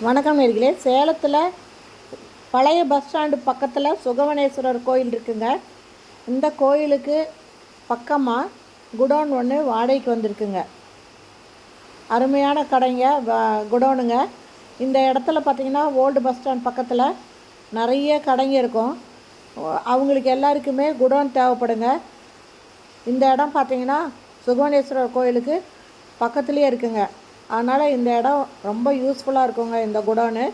வணக்கம் நேர்களே. சேலத்தில் பழைய பஸ் ஸ்டாண்டு பக்கத்தில் சுகவனேஸ்வரர் கோயில் இருக்குங்க. இந்த கோயிலுக்கு பக்கமாக குடோன் ஒன்று வாடகைக்கு வந்திருக்குங்க. அருமையான கடைங்க வ- குடோனுங்க. இந்த இடத்துல பார்த்தீங்கன்னா ஓல்டு பஸ் ஸ்டாண்ட் பக்கத்தில் நிறைய கடைங்க இருக்கும். அவங்களுக்கு எல்லாருக்குமே குடோன் தேவைப்படுங்க. இந்த இடம் பார்த்தீங்கன்னா சுகவனேஸ்வரர் கோயிலுக்கு பக்கத்துலேயே இருக்குங்க. அதனால் இந்த இடம் ரொம்ப யூஸ்ஃபுல்லாக இருக்குங்க இந்த குடோனு.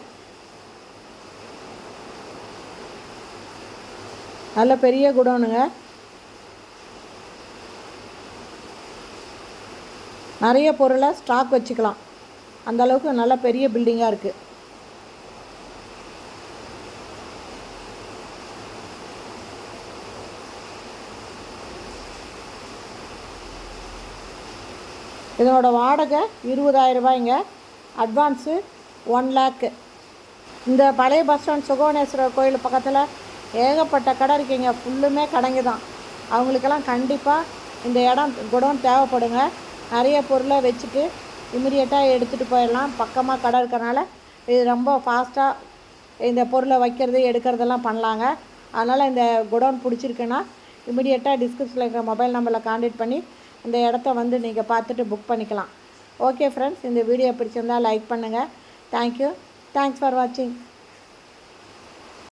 நல்ல பெரிய குடோனுங்க. நிறைய பொருளை ஸ்டாக் வச்சுக்கலாம். அந்த அளவுக்கு நல்ல பெரிய பில்டிங்காக இருக்குது இதனோட வாடகை இருபதாயிரம் ரூபாய்ங்க. அட்வான்ஸு ஒன் லேக்கு இந்த பழைய பஸ் ஸ்டாண்ட் சுகவனேஸ்வரர் கோயில் பக்கத்தில் ஏகப்பட்ட கடை இருக்குங்க. ஃபுல்லுமே கடைங்க தான் அவங்களுக்கெல்லாம் கண்டிப்பாக இந்த இடம் குடோன் தேவைப்படுங்க. நிறைய பொருளை வச்சுட்டு இமிடியேட்டாக எடுத்துகிட்டு போயிடலாம். பக்கமாக கடை இருக்கறனால இது ரொம்ப ஃபாஸ்ட்டாக இந்த பொருளை வைக்கிறது எடுக்கிறதெல்லாம் பண்ணலாங்க. அதனால் இந்த குடோன் பிடிச்சிருக்குன்னா இமிடியேட்டாக டிஸ்கிரிப்ஷனில் இருக்கிற மொபைல் நம்பரில் கான்டெக்ட் பண்ணி இந்த இடத்த வந்து நீங்கள் பார்த்துட்டு புக் பண்ணிக்கலாம். ஓகே ஃப்ரெண்ட்ஸ் இந்த வீடியோ பிடிச்சிருந்தால் லைக் பண்ணுங்கள் தேங்க்யூ தேங்க்ஸ் ஃபார் வாட்சிங்